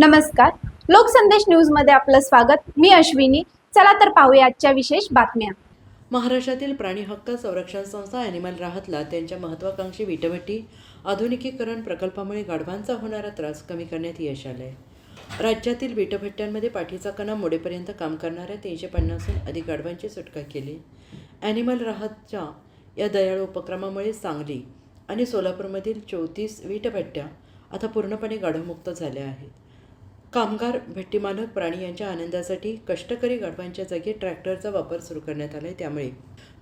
नमस्कार. लोकसंदेश न्यूजमध्ये आपलं स्वागत. मी अश्विनी. चला तर पाहूया आजच्या विशेष बातम्या. महाराष्ट्रातील प्राणी हक्क संरक्षण संस्था ॲनिमल राहतला त्यांच्या महत्त्वाकांक्षी विटभट्टी आधुनिकीकरण प्रकल्पामुळे गाढवांचा होणारा त्रास कमी करण्यात यश आलं आहे राज्यातील विटभट्ट्यांमध्ये पाठीचा कणा मोडेपर्यंत काम करणाऱ्या तीनशे पन्नासहून अधिक गाढवांची सुटका केली. ॲनिमल राहतच्या या दयाळू उपक्रमामुळे सांगली आणि सोलापूरमधील चौतीस विटभट्ट्या आता पूर्णपणे गाढवमुक्त झाल्या आहेत. कामगार भट्टीमालक प्राणी यांच्या आनंदासाठी कष्टकरी गाढवांच्या जागी ट्रॅक्टरचा वापर सुरू करण्यात आला आहे त्यामुळे.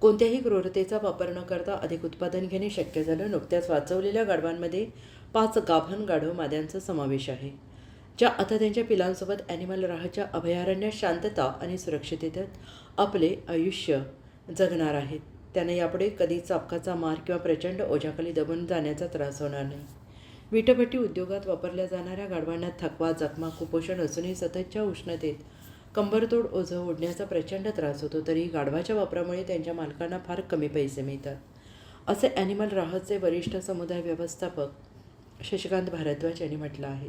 कोणत्याही क्रूरतेचा वापर न करता अधिक उत्पादन घेणे शक्य झालं. नुकत्याच वाचवलेल्या गाढवांमध्ये पाच गाभण गाढव माद्यांचा समावेश आहे. ज्या आता त्यांच्या पिलांसोबत ॲनिमल राहाच्या अभयारण्यात शांतता आणि सुरक्षिततेत आपले आयुष्य जगणार आहेत. त्यांना यापुढे कधीच चापकाचा मार किंवा प्रचंड ओझ्याखाली दबून जाण्याचा त्रास होणार नाही. विटभट्टी उद्योगात वापरल्या जाणाऱ्या गाढवांना थकवा जखमा कुपोषण असूनही सततच्या उष्णतेत कंबरतोड ओझं ओढण्याचा प्रचंड त्रास होतो. तरी गाढवाच्या वापरामुळे त्यांच्या मालकांना फार कमी पैसे मिळतात. असे ॲनिमल राहतचे वरिष्ठ समुदाय व्यवस्थापक शशिकांत भारद्वाज यांनी म्हटलं आहे.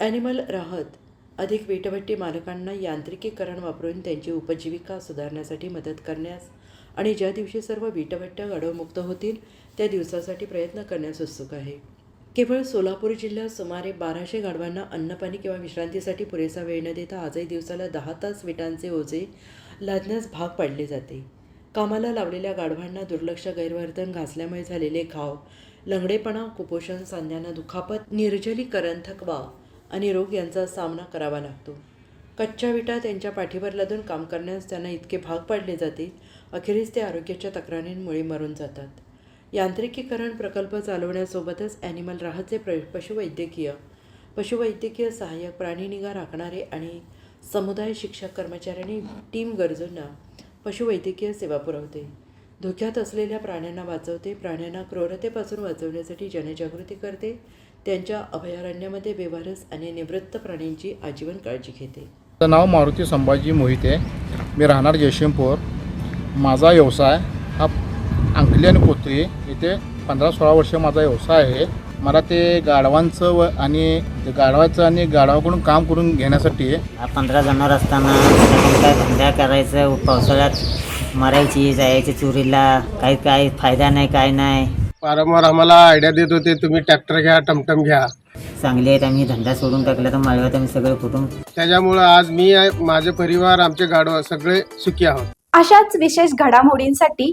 ॲनिमल राहत अधिक विटभट्टी मालकांना यांत्रिकीकरण वापरून त्यांची उपजीविका सुधारण्यासाठी मदत करण्यास आणि ज्या दिवशी सर्व वीटभट्ट्या गाढवमुक्त होतील त्या दिवसासाठी प्रयत्न करण्यास उत्सुक आहे. केवळ सोलापूर जिल्ह्यात सुमारे बाराशे गाढवांना अन्नपाणी किंवा विश्रांतीसाठी पुरेसा वेळ न देता आजही दिवसाला दहा तास विटांचे ओझे लादण्यास भाग पाडले जाते. कामाला लावलेल्या गाढवांना दुर्लक्ष गैरवर्तन घासल्यामुळे झालेले घाव लंगडेपणा कुपोषण सांध्यांना दुखापत निर्जलीकरण थकवा आणि रोग यांचा सामना करावा लागतो. कच्च्या विटा त्यांच्या पाठीवर लादून काम करण्यास त्यांना इतके भाग पाडले जाते अखेरीस ते आरोग्याच्या तक्रारींमुळे मरून जातात. यांत्रिकीकरण प्रकल्प चालवण्यासोबतच ॲनिमल राहतचे प्र पशुवैद्यकीय पशुवैद्यकीय सहाय्यक प्राणी निगा राखणारे आणि समुदाय शिक्षक कर्मचाऱ्यांनी टीम गरजूंना पशुवैद्यकीय सेवा पुरवते. धोक्यात असलेल्या प्राण्यांना वाचवते. प्राण्यांना क्रूरतेपासून वाचवण्यासाठी जनजागृती करते. त्यांच्या अभयारण्यामध्ये बेवारस आणि निवृत्त प्राण्यांची आजीवन काळजी घेते. नाव मारुती संभाजी मोहिते. मी राहणार जयशिमपूर माझा व्यवसाय हा अंकली आणि पोत्री. इथे पंधरा सोळा वर्ष माझा व्यवसाय आहे. मला ते गाढवांचं व आणि ते गाढवाचं आणि गाढवाकडून काम करून घेण्यासाठी हा पंधरा जनावर असताना काय धंदा करायचं? पावसाळ्यात मरायची जायची चोरीला. काही काय फायदा नाही काय नाही. वारंवार आम्हाला आयडिया देत होते तुम्ही ट्रॅक्टर घ्या टमटम घ्या. चांगली आहेत आम्ही धंदा सोडून टाकला तर माळव्यात आम्ही सगळं कुटुंब. त्याच्यामुळं आज मी माझे परिवार आमचे गाडव सगळे सुखी आहोत. अशाच विशेष घडामोडींसाठी